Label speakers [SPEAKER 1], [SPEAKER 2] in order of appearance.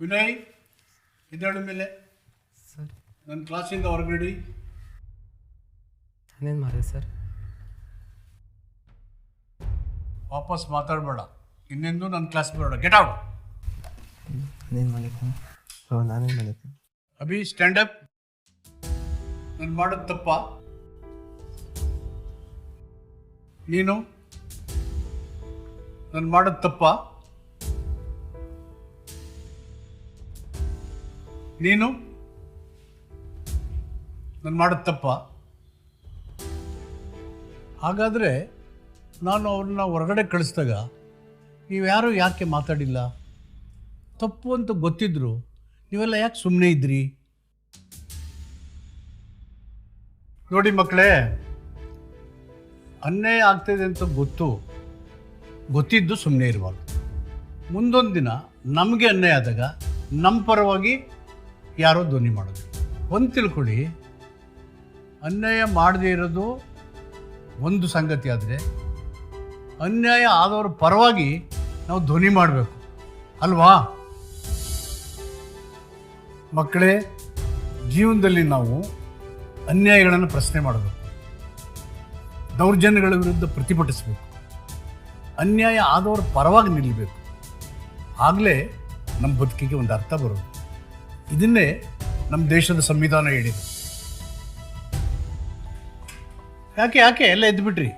[SPEAKER 1] ವಿನಯ್ ಎದ್ದೇಳ ಮೇಲೆ.
[SPEAKER 2] ಸರ್.
[SPEAKER 1] ನನ್ನ ಕ್ಲಾಸಿಂದ ಹೊರಗಡಿ.
[SPEAKER 2] ನಾನೇನು ಮಾಡಿದೆ ಸರ್?
[SPEAKER 1] ವಾಪಸ್ ಮಾತಾಡಬೇಡ. ಇನ್ನೆಂದು ನನ್ನ ಕ್ಲಾಸ್ ಬರೋಣ ಗೆಟ್ ಔಟ್
[SPEAKER 2] ನಾನೇನು ಮಾಡಿದ್ದೆ? ಸೊ ನಾನೇನು ಮಾಡಿದ್ದೆ?
[SPEAKER 1] ಅಭಿ ಸ್ಟ್ಯಾಂಡ್ ಅಪ್ ನಾನು ಮಾಡೋದು ತಪ್ಪ. ನೀನು? ನಾನು ಮಾಡೋದು ತಪ್ಪ. ನೀನು? ನಾನು ಮಾಡೋದು ತಪ್ಪ? ಹಾಗಾದರೆ ನಾನು ಅವ್ರನ್ನ ಹೊರಗಡೆ ಕಳಿಸಿದಾಗ ನೀವ್ಯಾರೂ ಯಾಕೆ ಮಾತಾಡಿಲ್ಲ? ತಪ್ಪು ಅಂತ ಗೊತ್ತಿದ್ರು ನೀವೆಲ್ಲ ಯಾಕೆ ಸುಮ್ಮನೆ ಇದ್ರಿ? ನೋಡಿ ಮಕ್ಕಳೇ ಅನ್ಯಾಯ ಆಗ್ತಿದೆ ಅಂತ ಗೊತ್ತು, ಗೊತ್ತಿದ್ದು ಸುಮ್ಮನೆ ಇರಬಾರ್ದು. ಮುಂದೊಂದು ದಿನ ನಮಗೆ ಅನ್ಯಾಯ ಆದಾಗ ನಮ್ಮ ಪರವಾಗಿ ಯಾರೋ ಧ್ವನಿ ಮಾಡೋದು. ಒಂದು ತಿಳ್ಕೊಳ್ಳಿ. ಅನ್ಯಾಯ ಮಾಡದೇ ಇರೋದು ಒಂದು ಸಂಗತಿ ಆದರೆ, ಅನ್ಯಾಯ ಆದವ್ರ ಪರವಾಗಿ ನಾವು ಧ್ವನಿ ಮಾಡಬೇಕು. ಅಲ್ವಾ? ಮಕ್ಕಳೇ, ಜೀವನದಲ್ಲಿ ನಾವು ಅನ್ಯಾಯಗಳನ್ನು ಪ್ರಶ್ನೆ ಮಾಡಬೇಕು. ದೌರ್ಜನ್ಯಗಳ ವಿರುದ್ಧ ಪ್ರತಿಭಟಿಸಬೇಕು. ಅನ್ಯಾಯ ಆದವರ ಪರವಾಗಿ ನಿಲ್ಲಬೇಕು ಆಗಲೇ ನಮ್ಮ ಬದುಕಿಗೆ ಒಂದು ಅರ್ಥ ಬರೋದು. ಇದನ್ನೇ ನಮ್ಮ ದೇಶದ ಸಂವಿಧಾನ ಹೇಳಿದೆ. ಯಾಕೆ ಯಾಕೆ ಎಲ್ಲ ಎದ್ದುಬಿಟ್ರಿ